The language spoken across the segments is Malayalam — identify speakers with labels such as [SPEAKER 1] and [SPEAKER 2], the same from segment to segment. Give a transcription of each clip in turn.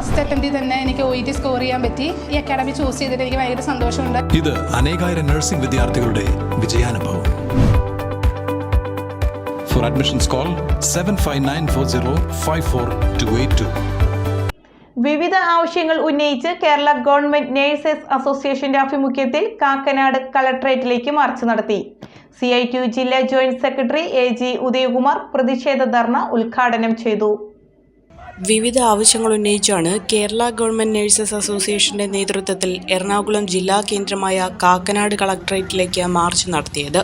[SPEAKER 1] ഫസ്റ്റ് അറ്റംപ്റ്റിൽ തന്നെ എനിക്ക് ഒ ഇ ടി സ്കോർ ചെയ്യാൻ പറ്റി. ഈ അക്കാഡമി ചൂസ് ചെയ്തിട്ട് എനിക്ക് ഭയങ്കര സന്തോഷമുണ്ട്.
[SPEAKER 2] ഇത് അനേകായിരം നഴ്സിംഗ് വിദ്യാർത്ഥികളുടെ വിജയാനുഭവം. For admissions call seven five nine four zero five four two eight two
[SPEAKER 3] വിവിധ ആവശ്യങ്ങൾ ഉന്നയിച്ച് കേരള ഗവൺമെന്റ് നേഴ്സസ് അസോസിയേഷന്റെ ആഭിമുഖ്യത്തിൽ കാക്കനാട് കളക്ടറേറ്റിലേക്ക് മാർച്ച് നടത്തി. സി ഐ ടി യു ജില്ലാ joint secretary A G Udayakumar പ്രതിഷേധ ധർണ ഉദ്ഘാടനം ചെയ്തു.
[SPEAKER 4] വിവിധ ആവശ്യങ്ങൾ ഉന്നയിച്ചാണ് കേരള ഗവൺമെന്റ് നഴ്സസ് അസോസിയേഷന്റെ നേതൃത്വത്തിൽ എറണാകുളം ജില്ലാ കേന്ദ്രമായ കാക്കനാട് കളക്ടറേറ്റിലേക്ക് മാർച്ച് നടത്തിയത്.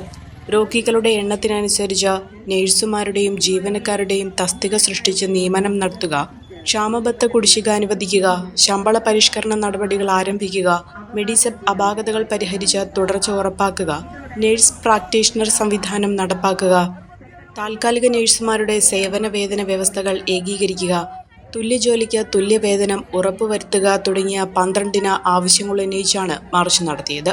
[SPEAKER 4] രോഗികളുടെ എണ്ണത്തിനനുസരിച്ച് നഴ്സുമാരുടെയും ജീവനക്കാരുടെയും തസ്തിക സൃഷ്ടിച്ച് നിയമനം നടത്തുക ക്ഷാമബത്ത കുടിശ്ശിക അനുവദിക്കുക ശമ്പള പരിഷ്കരണ നടപടികൾ ആരംഭിക്കുക മെഡിസെപ്പ് അപാകതകൾ പരിഹരിച്ച് തുടർച്ച ഉറപ്പാക്കുക നഴ്സ് പ്രാക്ടീഷണർ സംവിധാനം നടപ്പാക്കുക താൽക്കാലിക നഴ്സുമാരുടെ സേവന വേതന വ്യവസ്ഥകൾ ഏകീകരിക്കുക തുല്യജോലിക്ക് തുല്യവേതനം ഉറപ്പുവരുത്തുക തുടങ്ങിയ പന്ത്രണ്ടിന ആവശ്യങ്ങൾ ഉന്നയിച്ചാണ് മാർച്ച് നടത്തിയത്.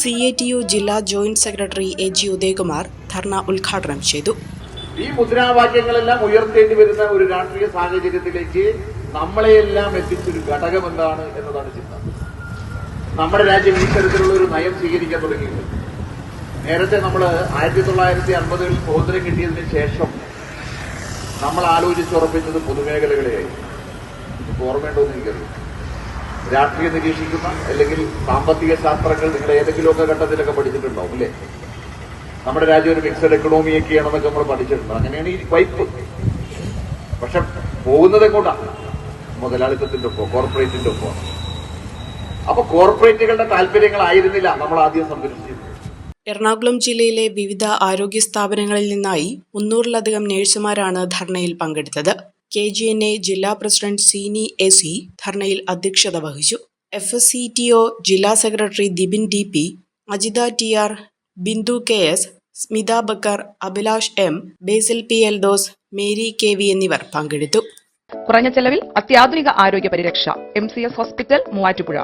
[SPEAKER 4] സി എ ടി യു ജില്ലാ joint secretary A G Udayakumar ധർണ ഉദ്ഘാടനം ചെയ്തു.
[SPEAKER 5] ഈ മുദ്രാവാക്യങ്ങളെല്ലാം ഉയർത്തേണ്ടി വരുന്ന ഒരു രാഷ്ട്രീയ സാഹചര്യത്തിലേക്ക് നമ്മളെയെല്ലാം എത്തിച്ചൊരു ഘടകം എന്താണ് എന്നതാണ് ചിന്ത. നമ്മുടെ രാജ്യം ഈ തരത്തിലുള്ള ഒരു നയം സ്വീകരിക്കാൻ തുടങ്ങിയിട്ടുണ്ട്. നേരത്തെ നമ്മൾ ആയിരത്തി തൊള്ളായിരത്തി അൻപതുകളിൽ സ്വാതന്ത്ര്യം കിട്ടിയതിന് ശേഷം നമ്മൾ ആലോചിച്ചുറപ്പിച്ചത് പൊതുമേഖലകളെയായി ഓർമ്മയുണ്ടോ എന്ന് എനിക്കറിയാം രാഷ്ട്രീയം നിരീക്ഷിക്കുന്ന അല്ലെങ്കിൽ സാമ്പത്തിക ശാസ്ത്രങ്ങൾ നിങ്ങൾ ഏതെങ്കിലുമൊക്കെ ഘട്ടത്തിലൊക്കെ പഠിച്ചിട്ടുണ്ടാവും അല്ലേ? നമ്മുടെ രാജ്യം ഒരു മിക്സഡ് എക്കണോമിയൊക്കെയാണെന്നൊക്കെ നമ്മൾ പഠിച്ചിട്ടുണ്ട്. അങ്ങനെയാണ് ഈ വൈപ്പ്. പക്ഷെ പോകുന്നത് എങ്ങോട്ടാണ് മുതലാളിത്തത്തിന്റെ ഒപ്പം കോർപ്പറേറ്റിന്റെ ഒപ്പം അപ്പൊ കോർപ്പറേറ്റുകളുടെ താല്പര്യങ്ങളായിരുന്നില്ല നമ്മൾ ആദ്യം സംരക്ഷിച്ചത്
[SPEAKER 4] എറണാകുളം ജില്ലയിലെ വിവിധ ആരോഗ്യ സ്ഥാപനങ്ങളിൽ നിന്നായി മുന്നൂറിലധികം നഴ്സുമാരാണ് ധർണയിൽ പങ്കെടുത്തത്. കെ ജി എൻ എ ജില്ലാ പ്രസിഡന്റ് സീനി എ സി ധർണയിൽ അധ്യക്ഷത വഹിച്ചു. F S C T O ജില്ലാ secretary Dibin D P Ajitha T R Bindu K S Smitha Bakkar Abhilash M Basil P L Dos Mary K V എന്നിവർ പങ്കെടുത്തു.
[SPEAKER 6] കുറഞ്ഞ ചെലവിൽ അത്യാധുനിക ആരോഗ്യ പരിരക്ഷ M C S hospital Muvattupuzha.